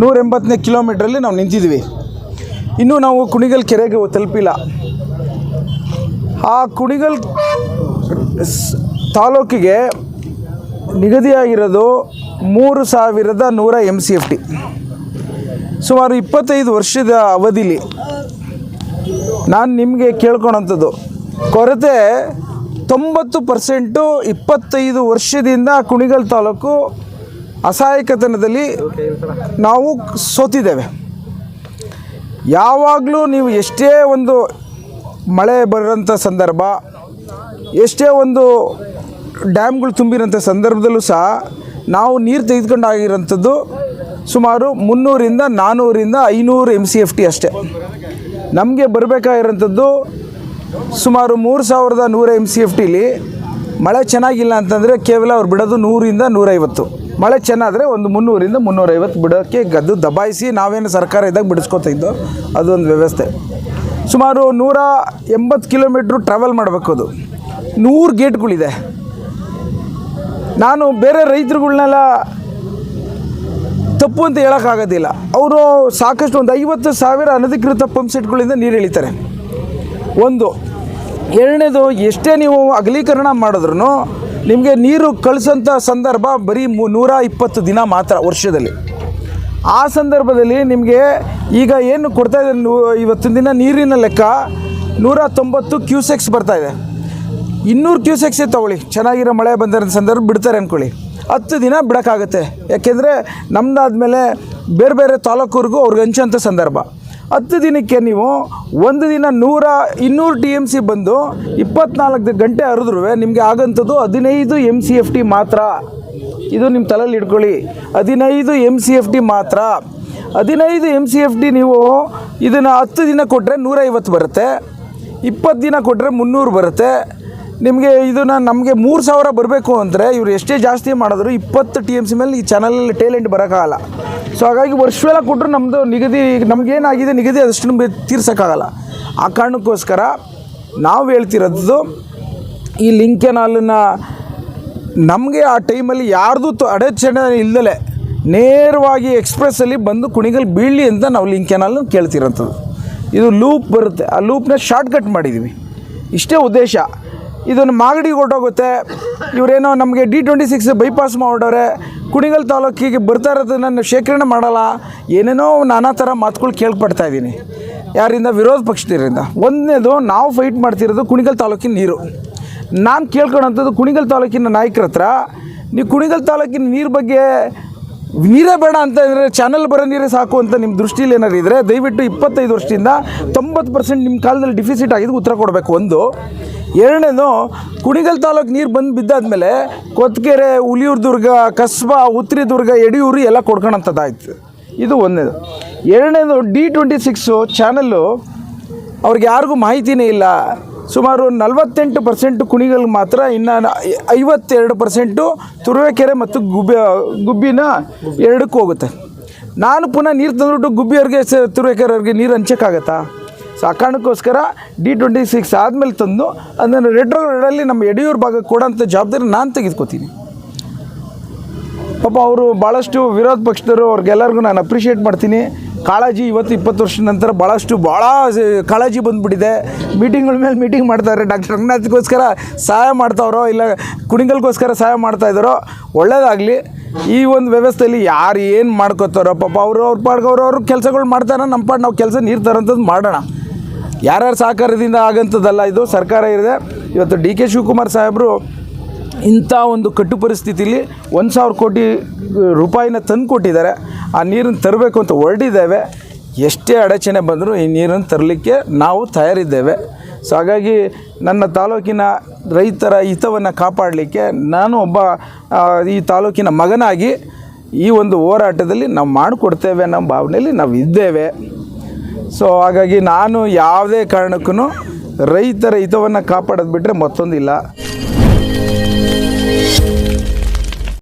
ನೂರ ಎಂಬತ್ತನೇ ಕಿಲೋಮೀಟ್ರಲ್ಲಿ ನಾವು ನಿಂತಿದ್ವಿ. ಇನ್ನೂ ನಾವು ಕುಣಿಗಲ್ ಕೆರೆಗೆ ತಲುಪಿಲ್ಲ. ಆ ಕುಣಿಗಲ್ ತಾಲೂಕಿಗೆ ನಿಗದಿಯಾಗಿರೋದು ಮೂರು ಸಾವಿರದ ನೂರ ಎಂ ಸಿ ಎಫ್ ಟಿ ಸುಮಾರು ಇಪ್ಪತ್ತೈದು ವರ್ಷದ ಅವಧಿಲಿ ನಾನು ನಿಮಗೆ ಕೇಳ್ಕೊಳಂಥದ್ದು. ಕೊರತೆ ತೊಂಬತ್ತು ಪರ್ಸೆಂಟು ಇಪ್ಪತ್ತೈದು ವರ್ಷದಿಂದ ಕುಣಿಗಲ್ ತಾಲೂಕು ಅಸಹಾಯಕತನದಲ್ಲಿ ನಾವು ಸೋತಿದ್ದೇವೆ. ಯಾವಾಗಲೂ ನೀವು ಎಷ್ಟೇ ಒಂದು ಮಳೆ ಬರೋಂಥ ಸಂದರ್ಭ, ಎಷ್ಟೇ ಒಂದು ಡ್ಯಾಮ್ಗಳು ತುಂಬಿರೋಂಥ ಸಂದರ್ಭದಲ್ಲೂ ಸಹ ನಾವು ನೀರು ತೆಗೆದುಕೊಂಡಾಗಿರೋಂಥದ್ದು ಸುಮಾರು ಮುನ್ನೂರಿಂದ ನಾನ್ನೂರಿಂದ ಐನೂರು ಎಂ ಸಿ ಎಫ್ ಟಿ ಅಷ್ಟೇ. ನಮಗೆ ಬರಬೇಕಾಗಿರೋಂಥದ್ದು ಸುಮಾರು ಮೂರು ಸಾವಿರದ ನೂರ ಎಂ ಸಿ ಎಫ್ ಟಿಲಿ ಮಳೆ ಚೆನ್ನಾಗಿಲ್ಲ ಅಂತಂದರೆ ಕೇವಲ ಅವ್ರು ಬಿಡೋದು ನೂರಿಂದ ನೂರೈವತ್ತು. ಮಳೆ ಚೆನ್ನಾದರೆ ಒಂದು ಮುನ್ನೂರಿಂದ ಮುನ್ನೂರೈವತ್ತು ಬಿಡೋಕ್ಕೆ ಗದ್ದು ದಬಾಯಿಸಿ ನಾವೇನು ಸರ್ಕಾರ ಇದ್ದಾಗ ಬಿಡಿಸ್ಕೊತಿದ್ದು ಅದೊಂದು ವ್ಯವಸ್ಥೆ. ಸುಮಾರು ನೂರ ಎಂಬತ್ತು ಕಿಲೋಮೀಟ್ರು ಟ್ರಾವೆಲ್ ಮಾಡಬೇಕು ಅದು. ನೂರು ಗೇಟ್ಗಳಿದೆ. ನಾನು ಬೇರೆ ರೈತರುಗಳನ್ನೆಲ್ಲ ತಪ್ಪು ಅಂತ ಹೇಳೋಕ್ಕಾಗೋದಿಲ್ಲ. ಅವರು ಸಾಕಷ್ಟು ಒಂದು ಐವತ್ತು ಸಾವಿರ ಅನಧಿಕೃತ ಪಂಪ್ ಸೆಟ್ಗಳಿಂದ ನೀರು ಎಳಿತಾರೆ. ಒಂದು. ಎರಡನೇದು, ಎಷ್ಟೇ ನೀವು ಅಗಲೀಕರಣ ಮಾಡಿದ್ರು ನಿಮಗೆ ನೀರು ಕಳಿಸೋಂಥ ಸಂದರ್ಭ ಬರೀ ನೂರ ಇಪ್ಪತ್ತು ದಿನ ಮಾತ್ರ ವರ್ಷದಲ್ಲಿ. ಆ ಸಂದರ್ಭದಲ್ಲಿ ನಿಮಗೆ ಈಗ ಏನು ಕೊಡ್ತಾ ಇದೆ ಇವತ್ತಿನ ದಿನ ನೀರಿನ ಲೆಕ್ಕ ನೂರ ತೊಂಬತ್ತು ಕ್ಯೂಸೆಕ್ಸ್ ಬರ್ತಾ ಇದೆ. ಇನ್ನೂರು ಕ್ಯೂಸೆಕ್ಸೇ ತೊಗೊಳ್ಳಿ ಚೆನ್ನಾಗಿರೋ ಮಳೆ ಬಂದಿರೋ ಸಂದರ್ಭ ಬಿಡ್ತಾರೆ ಅಂದ್ಕೊಳ್ಳಿ ಹತ್ತು ದಿನ ಬಿಡೋಕ್ಕಾಗುತ್ತೆ. ಯಾಕೆಂದರೆ ನಮ್ದಾದ್ಮೇಲೆ ಬೇರೆ ಬೇರೆ ತಾಲೂಕುವರೆಗೂ ಅವ್ರಿಗೆ ಹಂಚೋಂಥ ಸಂದರ್ಭ. ಹತ್ತು ದಿನಕ್ಕೆ ನೀವು ಒಂದು ದಿನ ನೂರ ಇನ್ನೂರು ಟಿ ಎಂ ಸಿ ಬಂದು ಇಪ್ಪತ್ನಾಲ್ಕು ಗಂಟೆ ಹರಿದ್ರೂ ನಿಮಗೆ ಆಗೋಂಥದ್ದು ಹದಿನೈದು ಎಂ ಸಿ ಎಫ್ ಟಿ ಮಾತ್ರ. ಇದು ನಿಮ್ಮ ತಲೆಯಲ್ಲಿ ಇಟ್ಕೊಳ್ಳಿ. ಹದಿನೈದು ಎಂ ಸಿ ಎಫ್ ಟಿ ಮಾತ್ರ. ಹದಿನೈದು ಎಂ ಸಿ ಎಫ್ ಟಿ ನೀವು ಇದನ್ನು ಹತ್ತು ದಿನ ಕೊಟ್ಟರೆ ನೂರೈವತ್ತು ಬರುತ್ತೆ. ಇಪ್ಪತ್ತು ದಿನ ಕೊಟ್ಟರೆ ಮುನ್ನೂರು ಬರುತ್ತೆ. ನಿಮಗೆ ಇದನ್ನು ನಮಗೆ ಮೂರು ಸಾವಿರ ಬರಬೇಕು ಅಂದರೆ ಇವರು ಎಷ್ಟೇ ಜಾಸ್ತಿ ಮಾಡಿದ್ರು ಇಪ್ಪತ್ತು ಟಿ ಎಂ ಸಿ ಮೇಲೆ ಈ ಚಾನಲಲ್ಲಿ ಟೇಲೆಂಟ್ ಬರೋಕ್ಕಾಗಲ್ಲ. ಸೊ ಹಾಗಾಗಿ ವರ್ಷವೆಲ್ಲ ಕೊಟ್ಟರು ನಮ್ಮದು ನಿಗದಿ, ನಮಗೇನಾಗಿದೆ ನಿಗದಿ ಅದಷ್ಟು ನಮಗೆ ತೀರ್ಸೋಕ್ಕಾಗಲ್ಲ. ಆ ಕಾರಣಕ್ಕೋಸ್ಕರ ನಾವು ಹೇಳ್ತಿರೋದು ಈ ಲಿಂಕ್ ಕೆನಾಲನ್ನು ನಮಗೆ ಆ ಟೈಮಲ್ಲಿ ಯಾರ್ದು ತ ಅಡಚಣೆ ಇಲ್ದಲೆ ನೇರವಾಗಿ ಎಕ್ಸ್ಪ್ರೆಸ್ಸಲ್ಲಿ ಬಂದು ಕುಣಿಗಲ್ ಬೀಳಲಿ ಅಂತ ನಾವು ಲಿಂಕ್ ಕೆನಾಲ್ ಕೇಳ್ತಿರೋಂಥದ್ದು. ಇದು ಲೂಪ್ ಬರುತ್ತೆ. ಆ ಲೂಪ್ನ ಶಾರ್ಟ್ಕಟ್ ಮಾಡಿದ್ದೀವಿ ಇಷ್ಟೇ ಉದ್ದೇಶ. ಇದನ್ನು ಮಾಗಡಿಗೆ ಹೊರಟೋಗುತ್ತೆ ಇವರೇನೋ ನಮಗೆ ಡಿ ಟ್ವೆಂಟಿ ಸಿಕ್ಸ್ ಬೈಪಾಸ್ ಮಾಡೋರೆ ಕುಣಿಗಲ್ ತಾಲೂಕಿಗೆ ಬರ್ತಾ ಇರೋದನ್ನು ಶೇಖರಣೆ ಮಾಡಲ್ಲ. ಏನೇನೋ ನಾನಾ ಥರ ಮಾತುಗಳು ಕೇಳ್ಪಡ್ತಾ ಇದ್ದೀನಿ. ಯಾರಿಂದ? ವಿರೋಧ ಪಕ್ಷದಿಂದ. ಒಂದನೇದು, ನಾವು ಫೈಟ್ ಮಾಡ್ತಿರೋದು ಕುಣಿಗಲ್ ತಾಲೂಕಿನ ನೀರು. ನಾನು ಕೇಳ್ಕೊಳ್ಳೋಂಥದ್ದು ಕುಣಿಗಲ್ ತಾಲೂಕಿನ ನಾಯಕರ ಹತ್ರ. ನೀವು ಕುಣಿಗಲ್ ತಾಲೂಕಿನ ನೀರು ಬಗ್ಗೆ ನೀರೇ ಬೇಡ ಅಂತ ಅಂದರೆ ಚಾನಲ್ ಬರೋ ನೀರೇ ಸಾಕು ಅಂತ ನಿಮ್ಮ ದೃಷ್ಟಿಯಲ್ಲಿ ಏನಾರು ಇದ್ದರೆ ದಯವಿಟ್ಟು ಇಪ್ಪತ್ತೈದು ವರ್ಷದಿಂದ ತೊಂಬತ್ತು ಪರ್ಸೆಂಟ್ ನಿಮ್ಮ ಕಾಲದಲ್ಲಿ ಡಿಫಿಸಿಟ್ ಆಗಿದ್ದು ಉತ್ತರ ಕೊಡಬೇಕು. ಒಂದು ಎರಡನೇದು, ಕುಣಿಗಲ್ ತಾಲೂಕು ನೀರು ಬಂದು ಬಿದ್ದಾದ್ಮೇಲೆ ಕೊತ್ಕೆರೆ ಹುಲಿಯೂರ್ ದುರ್ಗ ಕಸ್ಬಾ ಉತ್ರಿ ದುರ್ಗ ಯಡಿಯೂರು ಎಲ್ಲ ಕೊಡ್ಕೊಳಂಥದ್ದಾಯ್ತು ಇದು ಒಂದನೇದು ಎರಡನೇದು, ಡಿ ಟ್ವೆಂಟಿ ಸಿಕ್ಸು ಚಾನಲ್ಲು ಅವ್ರಿಗೆ ಯಾರಿಗೂ ಮಾಹಿತಿನೇ ಇಲ್ಲ. ಸುಮಾರು ನಲವತ್ತೆಂಟು ಪರ್ಸೆಂಟು ಕುಣಿಗಲ್ ಮಾತ್ರ, ಇನ್ನು ಐವತ್ತೆರಡು ಪರ್ಸೆಂಟು ತುರುವೇಕೆರೆ ಮತ್ತು ಗುಬ್ಬಿ, ಗುಬ್ಬಿನ ಎರಡಕ್ಕೂ ಹೋಗುತ್ತೆ. ನಾನು ಪುನಃ ನೀರು ತಂದುಬಿಟ್ಟು ಗುಬ್ಬಿಯವ್ರಿಗೆ, ತುರುವೇಕೆರೆಯವ್ರಿಗೆ ನೀರು ಹಂಚೋಕ್ಕಾಗತ್ತಾ? ಸೊ ಆ ಕಾರಣಕ್ಕೋಸ್ಕರ ಡಿ ಟ್ವೆಂಟಿ ಸಿಕ್ಸ್ ಆದಮೇಲೆ ತಂದು ಅದನ್ನು ರೆಡ್ ರೋಡಲ್ಲಿ ನಮ್ಮ ಯಡಿಯೂರು ಭಾಗಕ್ಕೆ ಕೊಡೋಂಥ ಜವಾಬ್ದಾರಿ ನಾನು ತೆಗೆದುಕೋತೀನಿ. ಪಾಪ ಅವರು ಭಾಳಷ್ಟು ವಿರೋಧ ಪಕ್ಷದವರು ಅವ್ರಿಗೆಲ್ಲರಿಗೂ ನಾನು ಅಪ್ರಿಷಿಯೇಟ್ ಮಾಡ್ತೀನಿ. ಕಾಳಜಿ ಇವತ್ತು ಇಪ್ಪತ್ತು ವರ್ಷದ ನಂತರ ಭಾಳಷ್ಟು ಭಾಳ ಕಾಳಜಿ ಬಂದುಬಿಟ್ಟಿದೆ. ಮೀಟಿಂಗ್ಗಳ ಮೇಲೆ ಮೀಟಿಂಗ್ ಮಾಡ್ತಾರೆ. ಡಾಕ್ಟರ್ ರಂಗನಾಥ್ಗೋಸ್ಕರ ಸಹಾಯ ಮಾಡ್ತಾವ್ರೋ ಇಲ್ಲ ಕುಣಿಗಲ್ಗೋಸ್ಕರ ಸಹಾಯ ಮಾಡ್ತಾಯಿದ್ದಾರೋ ಒಳ್ಳೇದಾಗಲಿ. ಈ ಒಂದು ವ್ಯವಸ್ಥೆಯಲ್ಲಿ ಯಾರು ಏನು ಮಾಡ್ಕೋತಾರೋ ಪಾಪ ಅವರು ಅವ್ರ ಪಾಡ್ಗೆ ಅವ್ರವ್ರ ಅವ್ರ ಕೆಲಸಗಳು ಮಾಡ್ತಾರೆ, ನಮ್ಮ ಪಾಡ್ ನಾವು ಕೆಲಸ ನೀರು ಮಾಡೋಣ. ಯಾರ್ಯಾರ ಸಹಕಾರದಿಂದ ಆಗಂಥದ್ದಲ್ಲ, ಇದು ಸರ್ಕಾರ ಇದೆ ಇವತ್ತು ಡಿ ಕೆ ಶಿವಕುಮಾರ್ ಸಾಹೇಬರು ಇಂಥ ಒಂದು ಕಟ್ಟು ಪರಿಸ್ಥಿತಿಲಿ ಒಂದು ಸಾವಿರ ಕೋಟಿ ರೂಪಾಯಿನ ತಂದು ಕೊಟ್ಟಿದ್ದಾರೆ. ಆ ನೀರನ್ನು ತರಬೇಕು ಅಂತ ಹೊರಟಿದ್ದೇವೆ. ಎಷ್ಟೇ ಅಡಚಣೆ ಬಂದರೂ ಈ ನೀರನ್ನು ತರಲಿಕ್ಕೆ ನಾವು ತಯಾರಿದ್ದೇವೆ. ಸೊ ಹಾಗಾಗಿ ನನ್ನ ತಾಲೂಕಿನ ರೈತರ ಹಿತವನ್ನು ಕಾಪಾಡಲಿಕ್ಕೆ ನಾನು ಒಬ್ಬ ಈ ತಾಲೂಕಿನ ಮಗನಾಗಿ ಈ ಒಂದು ಹೋರಾಟದಲ್ಲಿ ನಾವು ಮಾಡಿಕೊಡ್ತೇವೆ ಅನ್ನೋ ಭಾವನೆಯಲ್ಲಿ ನಾವು ಇದ್ದೇವೆ ಸೊ ಹಾಗಾಗಿ ನಾನು ಯಾವುದೇ ಕಾರಣಕ್ಕೂ ರೈತರ ಹಿತವನ್ನು ಕಾಪಾಡೋದು ಬಿಟ್ಟರೆ ಮತ್ತೊಂದಿಲ್ಲ.